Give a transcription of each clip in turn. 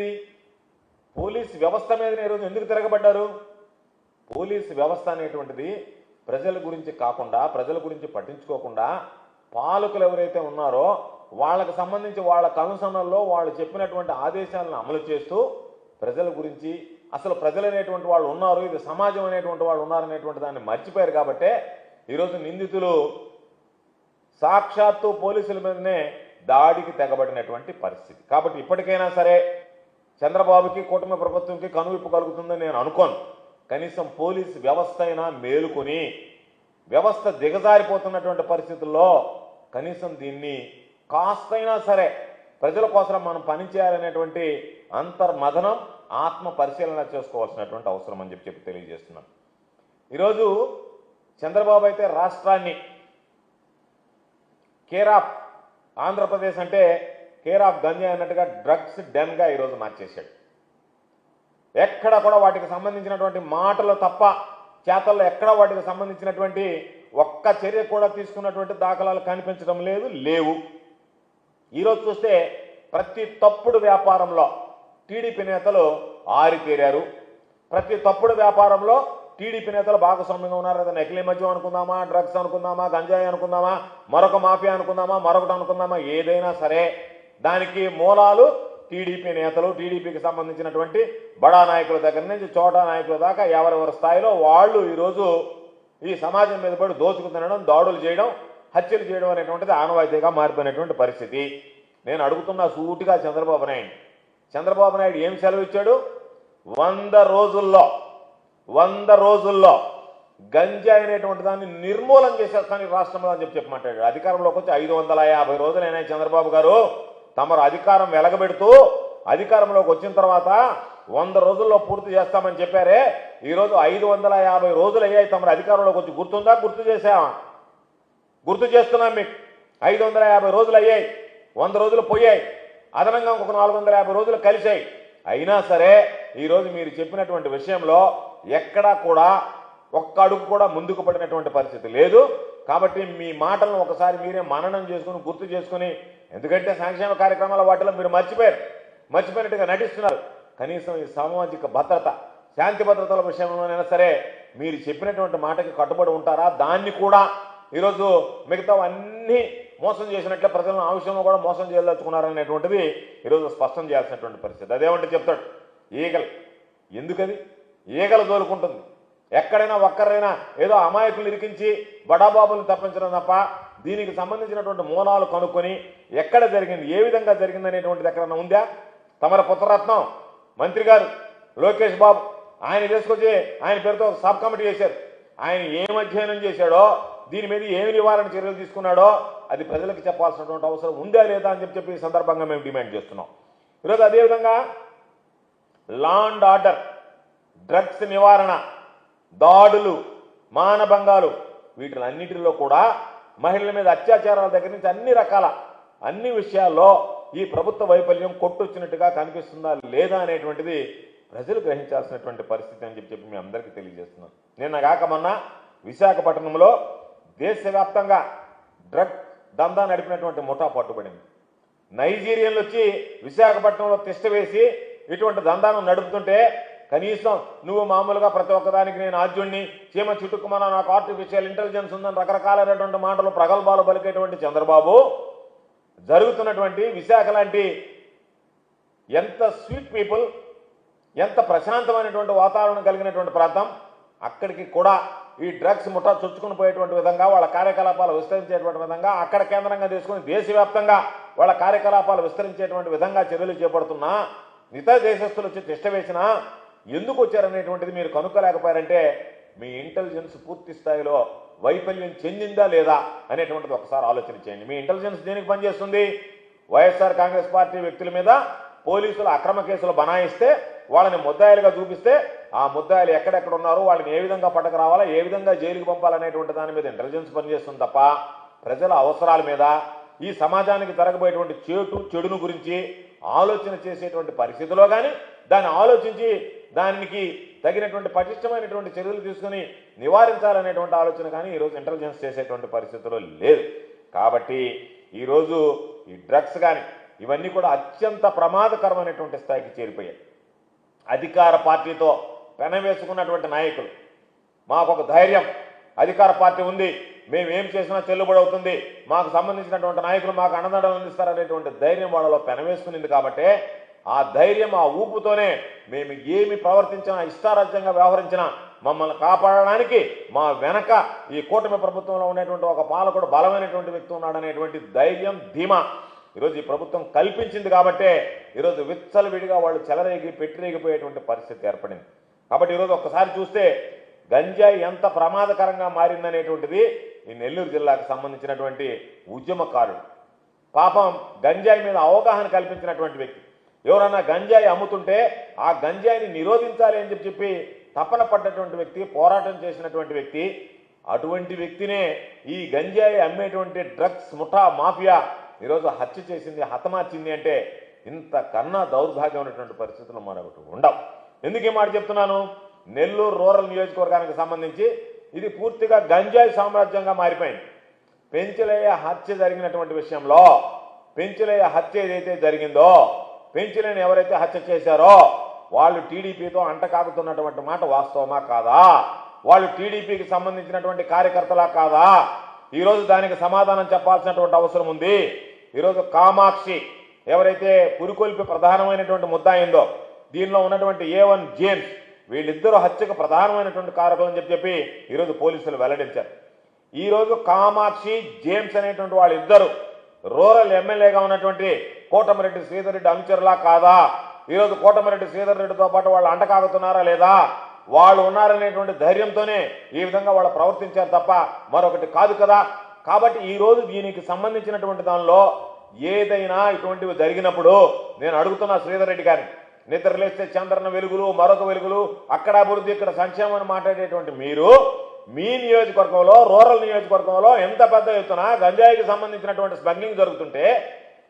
జరిగింది. పోలీస్ వ్యవస్థ మీద ఈరోజు ఎందుకు తిరగబడ్డారు? పోలీస్ వ్యవస్థ అనేటువంటిది ప్రజల గురించి కాకుండా ప్రజల గురించి పట్టించుకోకుండా పాలకులు ఎవరైతే ఉన్నారో వాళ్ళకు సంబంధించి వాళ్ళ కనుసనల్లో వాళ్ళు చెప్పినటువంటి ఆదేశాలను అమలు చేస్తూ ప్రజల గురించి అసలు ప్రజలు అనేటువంటి వాళ్ళు ఉన్నారు ఇది సమాజం అనేటువంటి వాళ్ళు ఉన్నారు అనేటువంటి దాన్ని మర్చిపోయారు కాబట్టే ఈరోజు నిందితులు సాక్షాత్తు పోలీసుల మీదనే దాడికి తెగబడినటువంటి పరిస్థితి. కాబట్టి ఇప్పటికైనా సరే చంద్రబాబుకి కూటమి ప్రభుత్వంకి కనువిప్పు కలుగుతుందని నేను అనుకోను. కనీసం పోలీస్ వ్యవస్థ అయినా మేలుకొని వ్యవస్థ దిగజారిపోతున్నటువంటి పరిస్థితుల్లో కనీసం దీన్ని కాస్తైనా సరే ప్రజల కోసం మనం పనిచేయాలనేటువంటి అంతర్మథనం ఆత్మ పరిశీలన చేసుకోవాల్సినటువంటి అవసరం అని చెప్పి చెప్పి తెలియజేస్తున్నాం ఈరోజు చంద్రబాబు అయితే రాష్ట్రాన్ని కేరాప్ ఆంధ్రప్రదేశ్ అంటే కేర్ ఆఫ్ గంజాయి అన్నట్టుగా డ్రగ్స్ డెన్గా ఈరోజు మార్చేశాడు. ఎక్కడ కూడా వాటికి సంబంధించినటువంటి మాటలు తప్ప చేతల్లో ఎక్కడ వాటికి సంబంధించినటువంటి ఒక్క చర్య కూడా తీసుకున్నటువంటి దాఖలాలు కనిపించడం లేదు లేవు. ఈరోజు చూస్తే ప్రతి తప్పుడు వ్యాపారంలో టీడీపీ నేతలు ఆరితేరారు. ప్రతి తప్పుడు వ్యాపారంలో టీడీపీ నేతలు భాగస్వామ్యంగా ఉన్నారు. అది నకిలీ మద్యం అనుకుందామా డ్రగ్స్ అనుకుందామా గంజాయి అనుకుందామా మరొక మాఫియా అనుకుందామా మరొకటి అనుకుందామా ఏదైనా సరే దానికి మూలాలు టీడీపీ నేతలు టీడీపీకి సంబంధించినటువంటి బడా నాయకుల దగ్గర నుంచి చోటా నాయకుల దాకా ఎవరెవరి స్థాయిలో వాళ్ళు ఈరోజు ఈ సమాజం మీద పడి దోచుకు తినడం దాడులు చేయడం హత్యలు చేయడం అనేటువంటిది ఆనవాయితీగా మారిపోయినటువంటి పరిస్థితి. నేను అడుగుతున్న సూటిగా చంద్రబాబు నాయుడు. చంద్రబాబు నాయుడు ఏం సెలవు ఇచ్చాడు? వంద రోజుల్లో వంద రోజుల్లో గంజాయి అనేటువంటి దాన్ని నిర్మూలన చేసేస్తాను రాష్ట్రంలో అని చెప్పి చెప్పి మాట్లాడాడు అధికారంలోకి వచ్చి ఐదు వందల యాభై రోజులైనా చంద్రబాబు గారు. తమరు అధికారం వెలగబెడుతూ అధికారంలోకి వచ్చిన తర్వాత వంద రోజుల్లో పూర్తి చేస్తామని చెప్పారే. ఈరోజు ఐదు వందల యాభై రోజులు అయ్యాయి తమరు అధికారంలోకి వచ్చి. గుర్తుందా? గుర్తు చేసామా గుర్తు చేస్తున్నాం మీకు. ఐదు వందల యాభై రోజులు అయ్యాయి. వంద రోజులు పోయాయి. అదనంగా ఇంకొక నాలుగు వందల యాభై రోజులు కలిశాయి. అయినా సరే ఈరోజు మీరు చెప్పినటువంటి విషయంలో ఎక్కడా కూడా ఒక్క అడుగు కూడా ముందుకు పడినటువంటి పరిస్థితి లేదు. కాబట్టి మీ మాటలను ఒకసారి మీరే మననం చేసుకుని గుర్తు చేసుకుని ఎందుకంటే సంక్షేమ కార్యక్రమాల వాటిలో మీరు మర్చిపోయారు. మర్చిపోయినట్టుగా నటిస్తున్నారు. కనీసం ఈ సామాజిక భద్రత శాంతి భద్రతల విషయంలోనైనా సరే మీరు చెప్పినటువంటి మాటకి కట్టుబడి ఉంటారా? దాన్ని కూడా ఈరోజు మిగతా అన్నీ మోసం చేసినట్లే ప్రజలను ఆ విషయంలో కూడా మోసం చేయదలుచుకున్నారనేటువంటిది ఈరోజు స్పష్టం చేయాల్సినటువంటి పరిస్థితి. అదేమంటే చెప్తాడు ఈగలు. ఎందుకది? ఈగలు దోలుకుంటుంది ఎక్కడైనా ఒక్కరైనా ఏదో అమాయకులు ఇరికించి బడాబాబులు తప్పించడం తప్ప దీనికి సంబంధించినటువంటి మూలాలు కనుక్కొని ఎక్కడ జరిగింది ఏ విధంగా జరిగింది అనేటువంటిది ఎక్కడన్నా ఉందా? తమర పుత్రరత్నం. మంత్రి గారు లోకేష్ బాబు ఆయన తీసుకొచ్చి ఆయన పేరుతో సబ్ కమిటీ చేశారు. ఆయన ఏం అధ్యయనం చేశాడో దీని మీద ఏమి నివారణ చర్యలు తీసుకున్నాడో అది ప్రజలకు చెప్పాల్సినటువంటి అవసరం ఉందా లేదా అని చెప్పి చెప్పి ఈ సందర్భంగా మేము డిమాండ్ చేస్తున్నాం. ఈరోజు అదేవిధంగా లా అండ్ ఆర్డర్ డ్రగ్స్ నివారణ దాడులు మానభంగాలు వీటిలన్నిటిలో కూడా మహిళల మీద అత్యాచారాల దగ్గర నుంచి అన్ని రకాల అన్ని విషయాల్లో ఈ ప్రభుత్వ వైఫల్యం కొట్టొచ్చినట్టుగా కనిపిస్తుందా లేదా అనేటువంటిది ప్రజలు గ్రహించాల్సినటువంటి పరిస్థితి అని చెప్పి చెప్పి మీ అందరికీ తెలియజేస్తున్నాను. నిన్న కాక మొన్న విశాఖపట్నంలో దేశవ్యాప్తంగా డ్రగ్ దందా నడిపినటువంటి ముఠా పట్టుబడింది. నైజీరియన్లు వచ్చి విశాఖపట్నంలో తిష్ట వేసి ఇటువంటి దందాను నడుపుతుంటే కనీసం నువ్వు మామూలుగా ప్రతి ఒక్కదానికి నేను ఆద్యుణ్ణి చీమ చుట్టుకుమన నాకు ఆర్టిఫిషియల్ ఇంటెలిజెన్స్ ఉందని రకరకాలైనటువంటి మాటలు ప్రగల్భాలు పలికేటువంటి చంద్రబాబు జరుగుతున్నటువంటి విశాఖ లాంటి ఎంత స్వీట్ పీపుల్ ఎంత ప్రశాంతమైనటువంటి వాతావరణం కలిగినటువంటి ప్రాంతం అక్కడికి కూడా ఈ డ్రగ్స్ ముఠా చొచ్చుకుని పోయేటువంటి విధంగా వాళ్ళ కార్యకలాపాలు విస్తరించేటువంటి విధంగా అక్కడ కేంద్రంగా తీసుకుని దేశవ్యాప్తంగా వాళ్ళ కార్యకలాపాలు విస్తరించేటువంటి విధంగా చర్యలు చేపడుతున్నా ఇతర దేశస్తులు వచ్చి తిష్ట వేసినా ఎందుకు వచ్చారనేటువంటిది మీరు కనుక్కోలేకపోయారంటే మీ ఇంటెలిజెన్స్ పూర్తి స్థాయిలో వైఫల్యం చెందిందా లేదా అనేటువంటిది ఒకసారి ఆలోచన చేయండి. మీ ఇంటెలిజెన్స్ దేనికి పనిచేస్తుంది? వైఎస్ఆర్ కాంగ్రెస్ పార్టీ వ్యక్తుల మీద పోలీసులు అక్రమ కేసులు బనాయిస్తే వాళ్ళని ముద్దాయిలుగా చూపిస్తే ఆ ముద్దాయిలు ఎక్కడెక్కడ ఉన్నారు వాళ్ళని ఏ విధంగా పట్టకు రావాలా ఏ విధంగా జైలుకి పంపాలనేటువంటి దాని మీద ఇంటెలిజెన్స్ పనిచేస్తుంది తప్ప ప్రజల అవసరాల మీద ఈ సమాజానికి జరగబోయేటువంటి చేటు చెడును గురించి ఆలోచన చేసేటువంటి పరిస్థితిలో కానీ దాన్ని ఆలోచించి దానికి తగినటువంటి పటిష్టమైనటువంటి చర్యలు తీసుకుని నివారించాలనేటువంటి ఆలోచన కానీ ఈరోజు ఇంటెలిజెన్స్ చేసేటువంటి పరిస్థితిలో లేదు. కాబట్టి ఈరోజు ఈ డ్రగ్స్ కానీ ఇవన్నీ కూడా అత్యంత ప్రమాదకరమైనటువంటి స్థాయికి చేరిపోయాయి. అధికార పార్టీతో పెనవేసుకున్నటువంటి నాయకులు మాకు ఒక ధైర్యం అధికార పార్టీ ఉంది మేము ఏం చేసినా చెల్లుబడి అవుతుంది మాకు సంబంధించినటువంటి నాయకులు మాకు అండదండలు అందిస్తారనేటువంటి ధైర్యం వాళ్ళలో పెనవేసుకునింది కాబట్టే ఆ ధైర్యం ఆ ఊపుతోనే మేము ఏమి ప్రవర్తించినా ఇష్టారాజ్యంగా వ్యవహరించినా మమ్మల్ని కాపాడడానికి మా వెనక ఈ కూటమి ప్రభుత్వంలో ఉన్నటువంటి ఒక పాలకుడు బలమైనటువంటి వ్యక్తి ఉన్నాడనేటువంటి ధైర్యం ధీమా ఈరోజు ఈ ప్రభుత్వం కల్పించింది కాబట్టే ఈరోజు విచ్చలవిడిగా వాళ్ళు చెలరేగి పెట్టిరేగిపోయేటువంటి పరిస్థితి ఏర్పడింది. కాబట్టి ఈరోజు ఒక్కసారి చూస్తే గంజాయి ఎంత ప్రమాదకరంగా మారిందనేటువంటిది ఈ నెల్లూరు జిల్లాకు సంబంధించినటువంటి ఉద్యమకారుడు. పాపం గంజాయి మీద అవగాహన కల్పించినటువంటి వ్యక్తి. ఎవరన్నా గంజాయి అమ్ముతుంటే ఆ గంజాయిని నిరోధించాలి అని చెప్పి చెప్పి తపన పడ్డటువంటి వ్యక్తి పోరాటం చేసినటువంటి వ్యక్తి అటువంటి వ్యక్తినే ఈ గంజాయి అమ్మేటువంటి డ్రగ్స్ ముఠా మాఫియా ఈరోజు హత్య చేసింది హతమార్చింది అంటే ఇంతకన్నా దౌర్భాగ్యం ఉన్నటువంటి పరిస్థితులు మరొకటి ఉండవు ఎందుకు ఈ మాట చెప్తున్నాను? నెల్లూరు రూరల్ నియోజకవర్గానికి సంబంధించి ఇది పూర్తిగా గంజాయి సామ్రాజ్యంగా మారిపోయింది. పెంచలయ్య హత్య జరిగినటువంటి విషయంలో పెంచలయ్య హత్య ఏదైతే జరిగిందో పెంచలేని ఎవరైతే హత్య చేశారో వాళ్ళు టీడీపీతో అంటకాకుతున్నటువంటి మాట వాస్తవమా కాదా? వాళ్ళు టీడీపీకి సంబంధించినటువంటి కార్యకర్తలా కాదా? ఈరోజు దానికి సమాధానం చెప్పాల్సినటువంటి అవసరం ఉంది. ఈరోజు కామాక్షి ఎవరైతే పురికొల్పి ప్రధానమైనటువంటి ముద్దాయిందో దీనిలో ఉన్నటువంటి ఏ వన్ జేమ్స్ వీళ్ళిద్దరూ హత్యకు ప్రధానమైనటువంటి కారకులు అని చెప్పి చెప్పి ఈరోజు పోలీసులు వెల్లడించారు. ఈరోజు కామాక్షి జేమ్స్ అనేటువంటి వాళ్ళిద్దరు రూరల్ ఎమ్మెల్యేగా ఉన్నటువంటి కోటమిరెడ్డి శ్రీధర్ రెడ్డి అనుచరులా కాదా? ఈరోజు కోటమిరెడ్డి శ్రీధర్ రెడ్డితో పాటు వాళ్ళు అంటకాగుతున్నారా లేదా? వాళ్ళు ఉన్నారనేటువంటి ధైర్యంతోనే ఈ విధంగా వాళ్ళు ప్రవర్తించారు తప్ప మరొకటి కాదు కదా. కాబట్టి ఈరోజు దీనికి సంబంధించినటువంటి దానిలో ఏదైనా ఇటువంటివి జరిగినప్పుడు నేను అడుగుతున్నా శ్రీధర్ రెడ్డి గారిని. నిద్రలేస్తే చంద్రన వెలుగులు మరొక వెలుగులు అక్కడ అభివృద్ధి ఇక్కడ సంక్షేమం అని మాట్లాడేటువంటి మీరు మీ నియోజకవర్గంలో రూరల్ నియోజకవర్గంలో ఎంత పెద్ద ఎత్తున గంజాయికి సంబంధించినటువంటి స్మగ్లింగ్ జరుగుతుంటే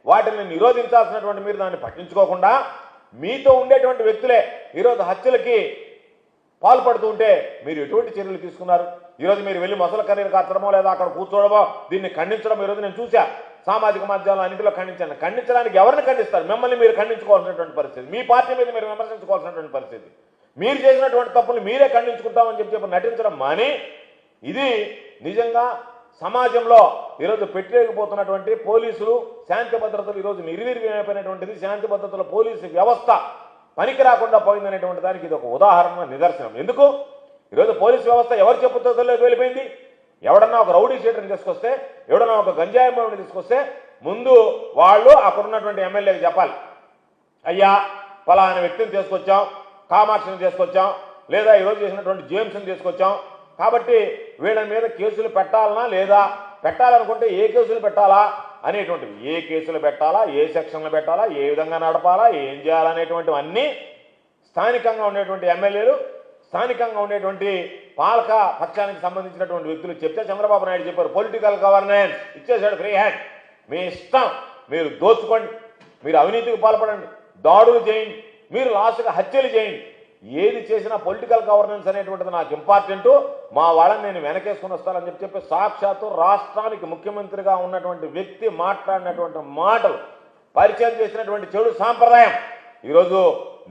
వాటిని నిరోధించాల్సినటువంటి మీరు దాన్ని పట్టించుకోకుండా మీతో ఉండేటువంటి వ్యక్తులే ఈరోజు హత్యలకి పాల్పడుతూ ఉంటే మీరు ఎటువంటి చర్యలు తీసుకున్నారు? ఈరోజు మీరు వెళ్ళి మొసల కర్రీలు కట్టడమో లేదా అక్కడ కూర్చోడమో దీన్ని ఖండించడం ఈరోజు నేను చూసా సామాజిక మాధ్యమాలు అన్నింటిలో ఖండించాను. ఖండించడానికి ఎవరిని ఖండిస్తారు? మిమ్మల్ని మీరు ఖండించుకోవాల్సినటువంటి పరిస్థితి. మీ పార్టీ మీద మీరు విమర్శించుకోవాల్సినటువంటి పరిస్థితి. మీరు చేసినటువంటి తప్పులు మీరే ఖండించుకుంటామని చెప్పి చెప్పి నటించడం మాని. ఇది నిజంగా సమాజంలో ఈరోజు పెట్టలేకపోతున్నటువంటి పోలీసులు శాంతి భద్రతలు ఈరోజు నిర్వీర్యమైపోయినటువంటిది. శాంతి భద్రతల పోలీసు వ్యవస్థ పనికి రాకుండా పోయిందనేటువంటి దానికి ఇది ఒక ఉదాహరణ నిదర్శనం. ఎందుకు? ఈరోజు పోలీసు వ్యవస్థ ఎవరు చెప్పుతోలోకి వెళ్ళిపోయింది. ఎవడన్నా ఒక రౌడీ షీటర్ని తీసుకొస్తే ఎవడన్నా ఒక గంజాయి తీసుకొస్తే ముందు వాళ్ళు అక్కడ ఉన్నటువంటి ఎమ్మెల్యేకి చెప్పాలి. అయ్యా ఫలానా వ్యక్తిని తీసుకొచ్చాం కామాక్షిని తీసుకొచ్చాం లేదా ఈరోజు చేసినటువంటి జేమ్స్ని తీసుకొచ్చాం కాబట్టి వీళ్ళ మీద కేసులు పెట్టాలనా లేదా పెట్టాలనుకుంటే ఏ కేసులు పెట్టాలా అనేటువంటివి. ఏ కేసులు పెట్టాలా ఏ సెక్షన్లు పెట్టాలా ఏ విధంగా నడపాలా ఏం చేయాలనేటువంటివన్నీ స్థానికంగా ఉండేటువంటి ఎమ్మెల్యేలు స్థానికంగా ఉండేటువంటి పాలక పక్షానికి సంబంధించినటువంటి వ్యక్తులు చెప్తే చంద్రబాబు నాయుడు చెప్పారు పొలిటికల్ గవర్నెన్స్ ఇచ్చేసాడు ఫ్రీ హ్యాండ్ మీ ఇష్టం. మీరు దోచుకోండి. మీరు అవినీతికి పాల్పడండి. దాడులు చేయండి. మీరు లాస్ట్గా హత్యలు చేయండి. ఏది చేసినా పొలిటికల్ గవర్నెన్స్ అనేటువంటిది నాకు ఇంపార్టెంట్ మా వాళ్ళని నేను వెనకేసుకుని వస్తానని చెప్పి చెప్పి సాక్షాత్తు రాష్ట్రానికి ముఖ్యమంత్రిగా ఉన్నటువంటి వ్యక్తి మాట్లాడినటువంటి మాటలు పరిచయం చేసినటువంటి చెడు సాంప్రదాయం. ఈరోజు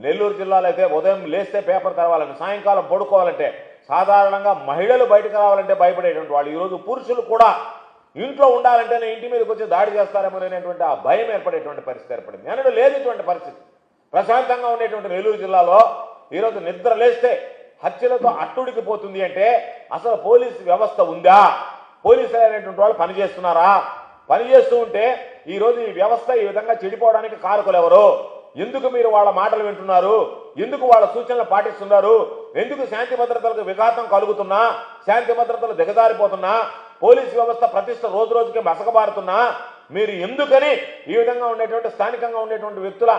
నెల్లూరు జిల్లాలో అయితే ఉదయం లేస్తే పేపర్ తెరవాలని సాయంకాలం పడుకోవాలంటే సాధారణంగా మహిళలు బయటకు రావాలంటే భయపడేటువంటి వాళ్ళు. ఈరోజు పురుషులు కూడా ఇంట్లో ఉండాలంటేనే ఇంటి మీదకి వచ్చి దాడి చేస్తారేమో అనేటువంటి ఆ భయం ఏర్పడేటువంటి పరిస్థితి ఏర్పడింది. అనడు లేనిటువంటి పరిస్థితి. ప్రశాంతంగా ఉండేటువంటి నెల్లూరు జిల్లాలో ఈరోజు నిద్ర లేస్తే హత్యలతో అట్టుడికి పోతుంది అంటే అసలు పోలీసు వ్యవస్థ ఉందా? పోలీసులు అనేటువంటి వాళ్ళు పనిచేస్తున్నారా? పనిచేస్తూ ఉంటే ఈరోజు ఈ వ్యవస్థ ఈ విధంగా చెడిపోవడానికి కారకులు ఎవరు? ఎందుకు మీరు వాళ్ళ మాటలు వింటున్నారు? ఎందుకు వాళ్ళ సూచనలు పాటిస్తున్నారు? ఎందుకు శాంతి భద్రతలకు విఘాతం కలుగుతున్నా? శాంతి భద్రతలు దిగజారిపోతున్నా? పోలీసు వ్యవస్థ ప్రతిష్ట రోజు రోజుకి మసకబారుతున్నా? మీరు ఎందుకని ఈ విధంగా ఉండేటువంటి స్థానికంగా ఉండేటువంటి వ్యక్తుల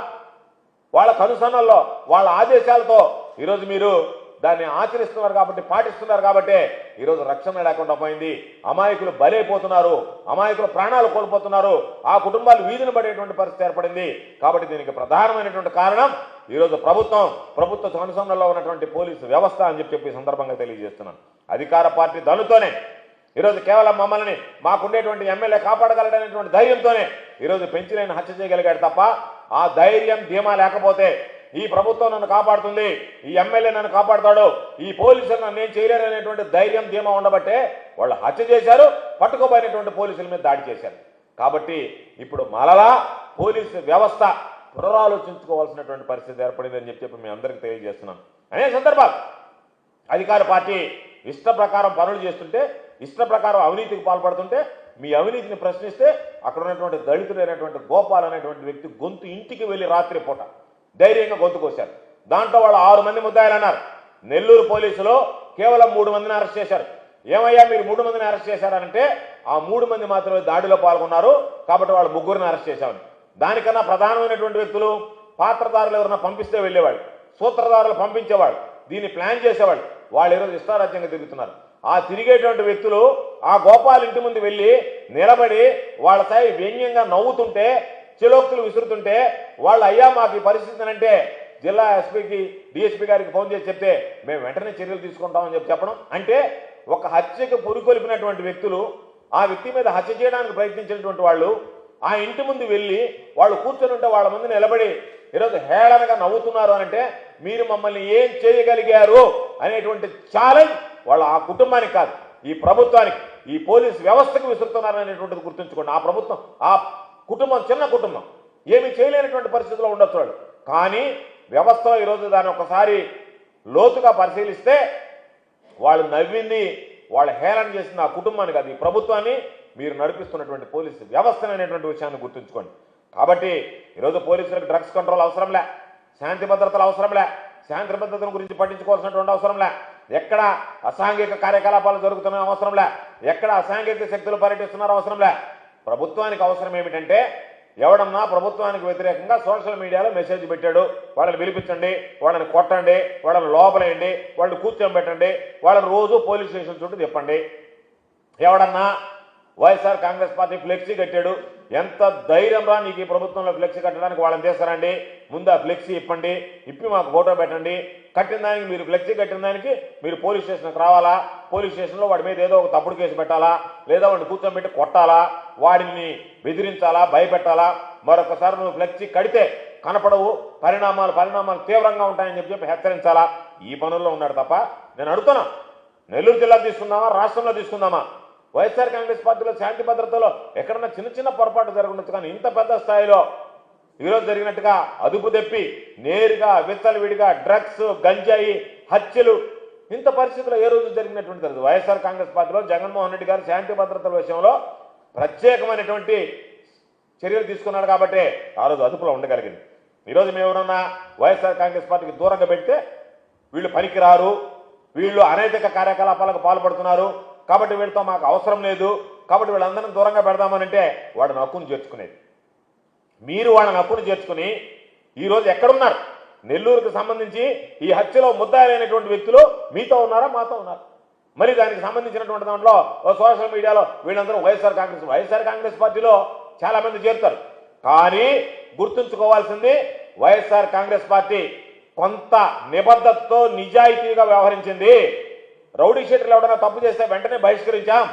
వాళ్ళ కనుసన్నల్లో వాళ్ళ ఆదేశాలతో ఈరోజు మీరు దాన్ని ఆచరిస్తున్నారు కాబట్టి పాటిస్తున్నారు కాబట్టి ఈరోజు రక్షణ లేకుండా పోయింది. అమాయకులు బలైపోతున్నారు అమాయకులు ప్రాణాలు కోల్పోతున్నారు ఆ కుటుంబాలు వీధిని పడేటువంటి పరిస్థితి ఏర్పడింది. కాబట్టి దీనికి ప్రధానమైనటువంటి కారణం ఈరోజు ప్రభుత్వం ప్రభుత్వ కనుసన్నల్లో ఉన్నటువంటి పోలీసు వ్యవస్థ అని చెప్పి చెప్పి సందర్భంగా తెలియజేస్తున్నాను. అధికార పార్టీ దనుతోనే ఈరోజు కేవలం మమ్మల్ని మాకుండేటువంటి ఎమ్మెల్యే కాపాడగలడనేటువంటి ధైర్యంతోనే ఈరోజు పెంచిలేని హత్య చేయగలిగాడు తప్ప ఆ ధైర్యం ధీమా లేకపోతే ఈ ప్రభుత్వం నన్ను కాపాడుతుంది ఈ ఎమ్మెల్యే నన్ను కాపాడుతాడు ఈ పోలీసులు నన్ను ఏం చేయలేరు అనేటువంటి ధైర్యం ధీమా ఉండబట్టే వాళ్ళు హత్య చేశారు పట్టుకోబోయినటువంటి పోలీసుల మీద దాడి చేశారు. కాబట్టి ఇప్పుడు మరలా పోలీసు వ్యవస్థ పునరాలోచించుకోవాల్సినటువంటి పరిస్థితి ఏర్పడిందని చెప్పి చెప్పి మీ అందరికీ తెలియజేస్తున్నాం. అనే సందర్భాలు అధికార పార్టీ ఇష్ట ప్రకారం పనులు చేస్తుంటే ఇష్ట ప్రకారం అవినీతికి పాల్పడుతుంటే మీ అవినీతిని ప్రశ్నిస్తే అక్కడ ఉన్నటువంటి దళితుడైనటువంటి గోపాల్ అనేటువంటి వ్యక్తి గొంతు ఇంటికి వెళ్ళి రాత్రి పూట ధైర్యంగా గొంతు కోశారు. దాంట్లో వాళ్ళు ఆరు మంది ముద్దాయిలు అన్నారు. నెల్లూరు పోలీసులు కేవలం మూడు మందిని అరెస్ట్ చేశారు. ఏమయ్యా మీరు మూడు మందిని అరెస్ట్ చేశారంటే ఆ మూడు మంది మాత్రమే దాడిలో పాల్గొన్నారు కాబట్టి వాళ్ళు ముగ్గురిని అరెస్ట్ చేశామని. దానికన్నా ప్రధానమైనటువంటి వ్యక్తులు పాత్రదారులు ఎవరైనా పంపిస్తే వెళ్ళేవాళ్ళు సూత్రధారులు పంపించేవాడు దీన్ని ప్లాన్ చేసేవాళ్ళు. వాళ్ళు ఈరోజు ఇష్టారాజ్యంగా తిరుగుతున్నారు. ఆ తిరిగేటువంటి వ్యక్తులు ఆ గోపాల్ ఇంటి ముందు వెళ్ళి నిలబడి వాళ్ళ స్థాయి వ్యంగ్యంగా నవ్వుతుంటే చిలోక్తులు విసురుతుంటే వాళ్ళు అయ్యా మాకు ఈ పరిస్థితి అంటే జిల్లా ఎస్పీకి డిఎస్పీ గారికి ఫోన్ చేసి చెప్తే మేము వెంటనే చర్యలు తీసుకుంటామని చెప్పి చెప్పడం. అంటే ఒక హత్యకు పురికొల్పినటువంటి వ్యక్తులు ఆ వ్యక్తి మీద హత్య చేయడానికి ప్రయత్నించినటువంటి వాళ్ళు ఆ ఇంటి ముందు వెళ్ళి వాళ్ళు కూర్చొని ఉంటే వాళ్ళ ముందు నిలబడి ఈరోజు హేళనగా నవ్వుతున్నారు అంటే మీరు మమ్మల్ని ఏం చేయగలిగారు? అనేటువంటి ఛాలెంజ్ వాళ్ళ ఆ కుటుంబానికి కాదు ఈ ప్రభుత్వానికి ఈ పోలీస్ వ్యవస్థకు విసురుతున్నారనేటువంటిది గుర్తుంచుకోండి. ఆ ప్రభుత్వం ఆ కుటుంబం చిన్న కుటుంబం ఏమి చేయలేనటువంటి పరిస్థితిలో ఉండొచ్చు వాళ్ళు. కానీ వ్యవస్థలో ఈరోజు దాన్ని ఒకసారి లోతుగా పరిశీలిస్తే వాళ్ళు నవ్వింది వాళ్ళు హేళన చేసిన ఆ కుటుంబాన్ని కాదు. ఈ ప్రభుత్వాన్ని మీరు నడిపిస్తున్నటువంటి పోలీసు వ్యవస్థను అనేటువంటి విషయాన్ని గుర్తుంచుకోండి. కాబట్టి ఈరోజు పోలీసులకు డ్రగ్స్ కంట్రోల్ అవసరంలే శాంతి భద్రతలు అవసరంలే శాంతి భద్రతను గురించి పట్టించుకోవాల్సినటువంటి అవసరంలే. ఎక్కడ అసాంఘిక కార్యకలాపాలు జరుగుతున్న అవసరంలే ఎక్కడ అసాంఘిక శక్తులు పర్యటిస్తున్నారు అవసరంలే ప్రభుత్వానికి అవసరం ఏమిటంటే ఎవడన్నా ప్రభుత్వానికి వ్యతిరేకంగా సోషల్ మీడియాలో మెసేజ్ పెట్టాడు వాళ్ళని పిలిపించండి వాళ్ళని కొట్టండి వాళ్ళని లోపలేయండి వాళ్ళని కూర్చోబెట్టండి వాళ్ళని రోజు పోలీస్ స్టేషన్ చుట్టూ తిప్పండి. ఎవడన్నా వైఎస్ఆర్ కాంగ్రెస్ పార్టీ ఫ్లెక్సీ కట్టాడు ఎంత ధైర్యంరా నీకు ఈ ప్రభుత్వంలో ఫ్లెక్సీ కట్టడానికి వాళ్ళని చేస్తారండి ముందు ఆ ఫ్లెక్సీ ఇప్పండి. ఇప్పి మాకు ఫోటో పెట్టండి. కట్టిన దానికి మీరు ఫ్లెక్సీ కట్టిన దానికి మీరు పోలీస్ స్టేషన్కి రావాలా? పోలీస్ స్టేషన్లో వాడి మీద ఏదో ఒక తప్పుడు కేసు పెట్టాలా? లేదా వాడిని కూర్చోబెట్టి కొట్టాలా? వాడిని బెదిరించాలా? భయపెట్టాలా? మరొకసారి నువ్వు ఫ్లెక్సీ కడితే కనపడవు. పరిణామాలు పరిణామాలు తీవ్రంగా ఉంటాయని చెప్పి చెప్పి హెచ్చరించాలా? ఈ పనుల్లో ఉన్నాడు తప్ప నేను అడుగుతున్నా. నెల్లూరు జిల్లా తీసుకుందామా? రాష్ట్రంలో తీసుకుందామా? వైఎస్ఆర్ కాంగ్రెస్ పార్టీలో శాంతి భద్రతలో ఎక్కడన్నా చిన్న చిన్న పొరపాటు జరగవచ్చు కానీ ఇంత పెద్ద స్థాయిలో ఈరోజు జరిగినట్టుగా అదుపు తెప్పి నేరుగా విచ్చలవిడిగా డ్రగ్స్ గంజాయి హత్యలు ఇంత పరిస్థితుల్లో ఏ రోజు జరిగినటువంటి జరగదు. వైఎస్ఆర్ కాంగ్రెస్ పార్టీలో జగన్మోహన్ రెడ్డి గారు శాంతి భద్రతల విషయంలో ప్రత్యేకమైనటువంటి చర్యలు తీసుకున్నాడు కాబట్టి ఆ రోజు అదుపులో ఉండగలిగింది. ఈరోజు మేము ఎవరన్నా వైఎస్ఆర్ కాంగ్రెస్ పార్టీకి దూరంగా పెడితే వీళ్ళు పనికిరారు వీళ్ళు అనైతిక కార్యకలాపాలకు పాల్పడుతున్నారు కాబట్టి వీళ్ళతో మాకు అవసరం లేదు. కాబట్టి వీళ్ళందరినీ దూరంగా పెడదామనంటే వాడిని హక్కును చేర్చుకునేది. మీరు వాళ్ళని హక్కును చేర్చుకుని ఈరోజు ఎక్కడున్నారు? నెల్లూరుకు సంబంధించి ఈ హత్యలో ముద్దాయిలైనటువంటి వ్యక్తులు మీతో ఉన్నారా? మాతో ఉన్నారు. మరి దానికి సంబంధించినటువంటి దాంట్లో సోషల్ మీడియాలో వీళ్ళందరూ వైఎస్ఆర్ కాంగ్రెస్ వైఎస్ఆర్ కాంగ్రెస్ పార్టీలో చాలా మంది చేరుతారు. కానీ గుర్తుంచుకోవాల్సింది వైఎస్ఆర్ కాంగ్రెస్ పార్టీ కొంత నిబద్ధతతో నిజాయితీగా వ్యవహరించింది రౌడీ షీటర్లు ఎవడన్నా తప్పు చేస్తే వెంటనే బహిష్కరించాం.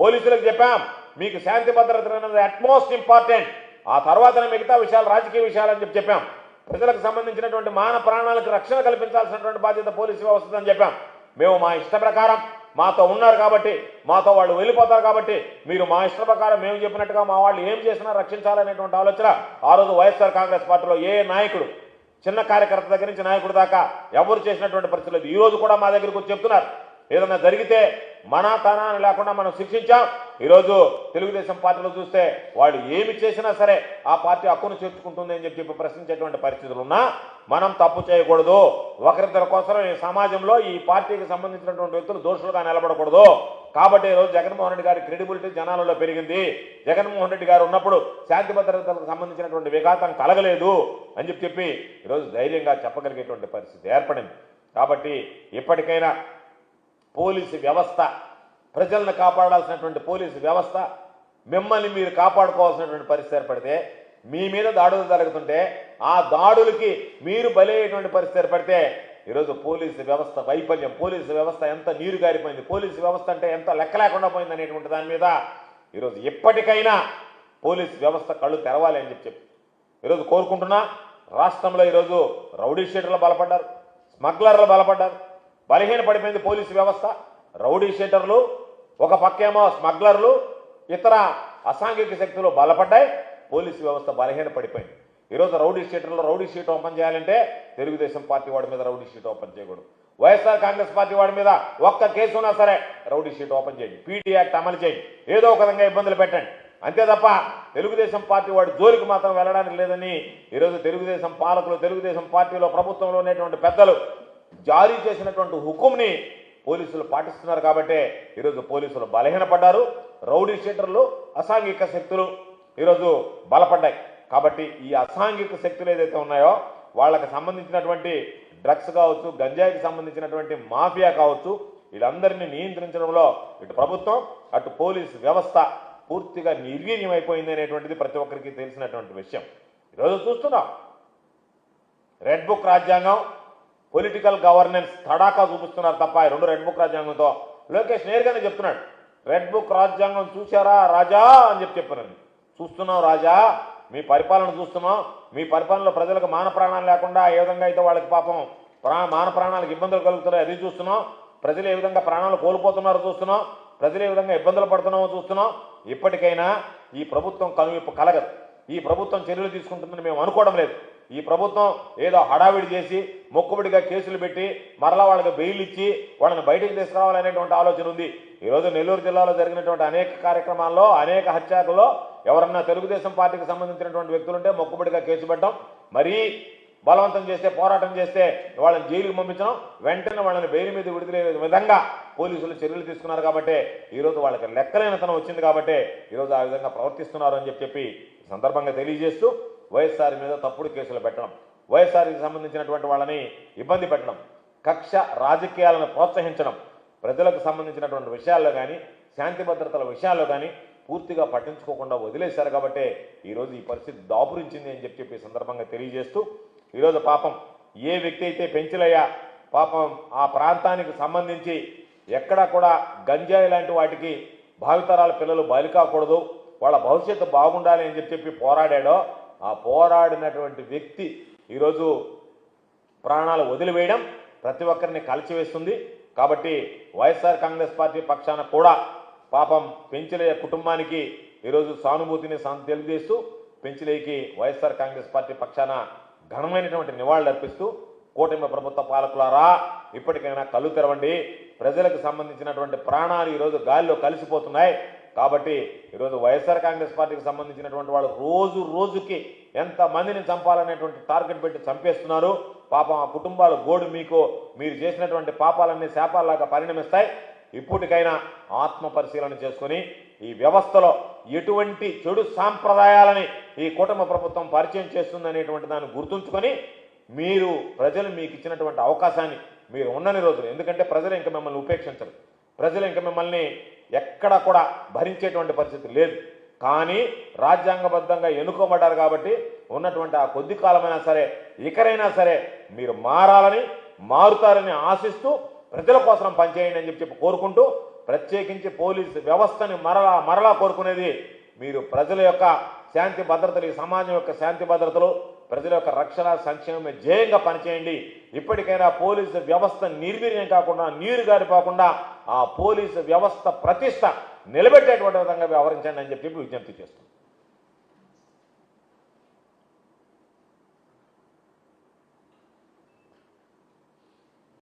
పోలీసులకు చెప్పాం. మీకు శాంతి భద్రత అనేది అట్మోస్ట్ ఇంపార్టెంట్ ఆ తర్వాతనే మిగతా విషయాలు రాజకీయ విషయాలు అని చెప్పి చెప్పాం. ప్రజలకు సంబంధించినటువంటి మాన ప్రాణాలకు రక్షణ కల్పించాల్సినటువంటి బాధ్యత పోలీసు వ్యవస్థ అని చెప్పాం. మేము మా ఇష్ట ప్రకారం మాతో ఉన్నారు కాబట్టి మాతో వాళ్ళు వెళ్ళిపోతారు కాబట్టి మీరు మా ఇష్ట ప్రకారం మేము చెప్పినట్టుగా మా వాళ్ళు ఏం చేసినా రక్షించాలనేటువంటి ఆలోచన ఆ రోజు వైఎస్ఆర్ కాంగ్రెస్ పార్టీలో ఏ నాయకుడు చిన్న కార్యకర్త దగ్గర నుంచి నాయకుడు దాకా ఎవరు చేసినటువంటి పరిస్థితి లేదు. ఈ రోజు కూడా మా దగ్గరకు వచ్చి చెప్తున్నారు. ఏదన్నా జరిగితే మన తన అని లేకుండా మనం శిక్షించాం. ఈరోజు తెలుగుదేశం పార్టీలో చూస్తే వాళ్ళు ఏమి చేసినా సరే ఆ పార్టీ హక్కును చేర్చుకుంటుంది అని చెప్పి చెప్పి ప్రశ్నించేటువంటి పరిస్థితులు ఉన్నా మనం తప్పు చేయకూడదు. ఒకరిద్దరి కోసం ఈ సమాజంలో ఈ పార్టీకి సంబంధించినటువంటి వ్యక్తులు దోషులుగా నిలబడకూడదు. కాబట్టి ఈరోజు జగన్మోహన్ రెడ్డి గారి క్రెడిబిలిటీ జనాలలో పెరిగింది. జగన్మోహన్ రెడ్డి గారు ఉన్నప్పుడు శాంతి భద్రతలకు సంబంధించినటువంటి విఘాతం కలగలేదు అని చెప్పి చెప్పి ఈరోజు ధైర్యంగా చెప్పగలిగేటువంటి పరిస్థితి ఏర్పడింది. కాబట్టి ఇప్పటికైనా పోలీసు వ్యవస్థ. ప్రజలను కాపాడాల్సినటువంటి పోలీసు వ్యవస్థ. మిమ్మల్ని మీరు కాపాడుకోవాల్సినటువంటి పరిస్థితి ఏర్పడితే మీ మీద దాడులు జరుగుతుంటే ఆ దాడులకి మీరు బలయ్యేటువంటి పరిస్థితి ఏర్పడితే ఈరోజు పోలీసు వ్యవస్థ వైఫల్యం పోలీసు వ్యవస్థ ఎంత నీరు గారిపోయింది పోలీసు వ్యవస్థ అంటే ఎంత లెక్క లేకుండా పోయింది అనేటువంటి దాని మీద ఈరోజు ఎప్పటికైనా పోలీసు వ్యవస్థ కళ్ళు తెరవాలి అని చెప్పి చెప్పి. ఈరోజు కోరుకుంటున్నా రాష్ట్రంలో ఈరోజు రౌడీ షీటర్లు బలపడ్డారు స్మగ్లర్లు బలపడ్డారు బలహీన పడిపోయింది పోలీసు వ్యవస్థ. రౌడీ షీటర్లు ఒక పక్కేమో స్మగ్లర్లు ఇతర అసాంఘిక శక్తులు బలపడ్డాయి. పోలీసు వ్యవస్థ బలహీన పడిపోయింది. ఈరోజు రౌడీ షీటర్లో రౌడీ షీట్ ఓపెన్ చేయాలంటే తెలుగుదేశం పార్టీ వాడి మీద రౌడీ షీట్ ఓపెన్ చేయకూడదు. వైఎస్ఆర్ కాంగ్రెస్ పార్టీ వాడి మీద ఒక్క కేసు ఉన్నా సరే రౌడీ షీట్ ఓపెన్ చేయండి. పీటీ యాక్ట్ అమలు చేయండి. ఏదో ఒక విధంగా ఇబ్బందులు పెట్టండి. అంతే తప్ప తెలుగుదేశం పార్టీ వాడి జోలికి మాత్రం వెళ్ళడానికి లేదని ఈరోజు తెలుగుదేశం పాలకులు తెలుగుదేశం పార్టీలో ప్రభుత్వంలో ఉన్నటువంటి పెద్దలు జారీ చేసినటువంటి హుకుంని పోలీసులు పాటిస్తున్నారు కాబట్టే ఈరోజు పోలీసులు బలహీనపడ్డారు. రౌడీ షీటర్లు అసాంఘిక శక్తులు ఈరోజు బలపడ్డాయి. కాబట్టి ఈ అసాంఘిక శక్తులు ఏదైతే ఉన్నాయో వాళ్ళకి సంబంధించినటువంటి డ్రగ్స్ కావచ్చు గంజాయికి సంబంధించినటువంటి మాఫియా కావచ్చు వీళ్ళందరినీ నియంత్రించడంలో ఇటు ప్రభుత్వం అటు పోలీసు వ్యవస్థ పూర్తిగా నిర్వీర్యం అయిపోయింది అనేటువంటిది ప్రతి ఒక్కరికి తెలిసినటువంటి విషయం. ఈరోజు చూస్తున్నాం. రెడ్ బుక్ రాజ్యాంగం పొలిటికల్ గవర్నెన్స్ తడాకా చూపిస్తున్నారు తప్ప ఈ రెండు రెడ్ బుక్ రాజ్యాంగంతో. లోకేష్ నేరుగానే చెప్తున్నాడు. రెడ్ బుక్ రాజ్యాంగం చూశారా రాజా అని చెప్పి చెప్పాను చూస్తున్నాం రాజా మీ పరిపాలన చూస్తున్నాం మీ పరిపాలనలో ప్రజలకు మాన ప్రాణాలు లేకుండా ఏ విధంగా అయితే వాళ్ళకి పాపం ప్రా మాన ప్రాణాలకు ఇబ్బందులు కలుగుతున్నాయి అది చూస్తున్నాం ప్రజలు ఏ విధంగా ప్రాణాలు కోల్పోతున్నారో చూస్తున్నాం ప్రజలు ఏ విధంగా ఇబ్బందులు పడుతున్నామో చూస్తున్నాం ఇప్పటికైనా ఈ ప్రభుత్వం కనువిప్పు కలగదు. ఈ ప్రభుత్వం చర్యలు తీసుకుంటుందని మేము అనుకోవడం లేదు. ఈ ప్రభుత్వం ఏదో హడావిడి చేసి మొక్కుబడిగా కేసులు పెట్టి మరలా వాళ్ళకి బెయిల్ ఇచ్చి వాళ్ళని బయటకు తీసుకురావాలనేటువంటి ఆలోచన ఉంది. ఈరోజు నెల్లూరు జిల్లాలో జరిగినటువంటి అనేక కార్యక్రమాల్లో అనేక హత్యాకుల్లో ఎవరన్నా తెలుగుదేశం పార్టీకి సంబంధించినటువంటి వ్యక్తులుంటే మొక్కుబడిగా కేసు పెట్టడం మరీ బలవంతం చేస్తే పోరాటం చేస్తే వాళ్ళని జైలుకి పంపించడం వెంటనే వాళ్ళని బెయిల్ మీద విడుదల విధంగా పోలీసులు చర్యలు తీసుకున్నారు కాబట్టి ఈరోజు వాళ్ళకి లెక్కలేనితనం వచ్చింది కాబట్టి ఈరోజు ఆ విధంగా ప్రవర్తిస్తున్నారు అని చెప్పి చెప్పి సందర్భంగా తెలియజేస్తూ వైఎస్ఆర్ మీద తప్పుడు కేసులు పెట్టడం వైఎస్ఆర్కి సంబంధించినటువంటి వాళ్ళని ఇబ్బంది పెట్టడం కక్ష రాజకీయాలను ప్రోత్సహించడం ప్రజలకు సంబంధించినటువంటి విషయాల్లో కానీ శాంతి భద్రతల విషయాల్లో కానీ పూర్తిగా పట్టించుకోకుండా వదిలేశారు కాబట్టి ఈరోజు ఈ పరిస్థితి దాపురించింది అని చెప్పి చెప్పి సందర్భంగా తెలియజేస్తూ ఈరోజు పాపం ఏ వ్యక్తి అయితే పెంచలయ్యా పాపం ఆ ప్రాంతానికి సంబంధించి ఎక్కడా కూడా గంజాయి లాంటి వాటికి భావితరాల పిల్లలు బలి కాకూడదు వాళ్ళ భవిష్యత్తు బాగుండాలి అని చెప్పి చెప్పి పోరాడాడో ఆ పోరాడినటువంటి వ్యక్తి ఈరోజు ప్రాణాలు వదిలివేయడం ప్రతి ఒక్కరిని కలిచివేస్తుంది. కాబట్టి వైఎస్ఆర్ కాంగ్రెస్ పార్టీ పక్షాన కూడా పాపం పెంచలయ్య కుటుంబానికి ఈరోజు సానుభూతిని తెలియజేస్తూ పెంచలేకి వైఎస్ఆర్ కాంగ్రెస్ పార్టీ పక్షాన ఘనమైనటువంటి నివాళులు అర్పిస్తూ కూటమి ప్రభుత్వ పాలకులారా ఇప్పటికైనా కళ్ళు తెరవండి. ప్రజలకు సంబంధించినటువంటి ప్రాణాలు ఈరోజు గాలిలో కలిసిపోతున్నాయి. కాబట్టి ఈరోజు వైఎస్ఆర్ కాంగ్రెస్ పార్టీకి సంబంధించినటువంటి వాళ్ళు రోజు రోజుకి ఎంత మందిని చంపాలనేటువంటి టార్గెట్ పెట్టి చంపేస్తున్నారు. పాపం ఆ కుటుంబాల గోడు మీకు మీరు చేసినటువంటి పాపాలన్నీ శాపాల్లాగా పరిణమిస్తాయి. ఇప్పటికైనా ఆత్మ పరిశీలన చేసుకొని ఈ వ్యవస్థలో ఎటువంటి చెడు సాంప్రదాయాలని ఈ కుటుంబ ప్రభుత్వం పరిచయం చేస్తుందనేటువంటి దాన్ని గుర్తుంచుకొని మీరు ప్రజలు మీకు ఇచ్చినటువంటి అవకాశాన్ని మీరు ఉన్నని రోజులు. ఎందుకంటే ప్రజలు ఇంకా మిమ్మల్ని ఉపేక్షించరు. ప్రజలు ఇంకా మిమ్మల్ని ఎక్కడ కూడా భరించేటువంటి పరిస్థితి లేదు. కానీ రాజ్యాంగబద్ధంగా ఎన్నుకోబడ్డారు కాబట్టి ఉన్నటువంటి ఆ కొద్ది కాలమైనా సరే ఇకరైనా సరే మీరు మారాలని మారుతారని ఆశిస్తూ ప్రజల కోసం పనిచేయండి అని చెప్పి కోరుకుంటూ ప్రత్యేకించి పోలీసు వ్యవస్థని మరలా మరలా కోరుకునేది మీరు ప్రజల యొక్క శాంతి భద్రతలు ఈ సమాజం యొక్క శాంతి భద్రతలు ప్రజల యొక్క రక్షణ సంక్షేమమే జయంగా పనిచేయండి. ఇప్పటికైనా పోలీసు వ్యవస్థ నిర్వీర్యం కాకుండా నీరు గారిపోకుండా ఆ పోలీసు వ్యవస్థ ప్రతిష్ట నిలబెట్టేటువంటి విధంగా వ్యవహరించండి అని చెప్పి విజ్ఞప్తి చేస్తున్నాం.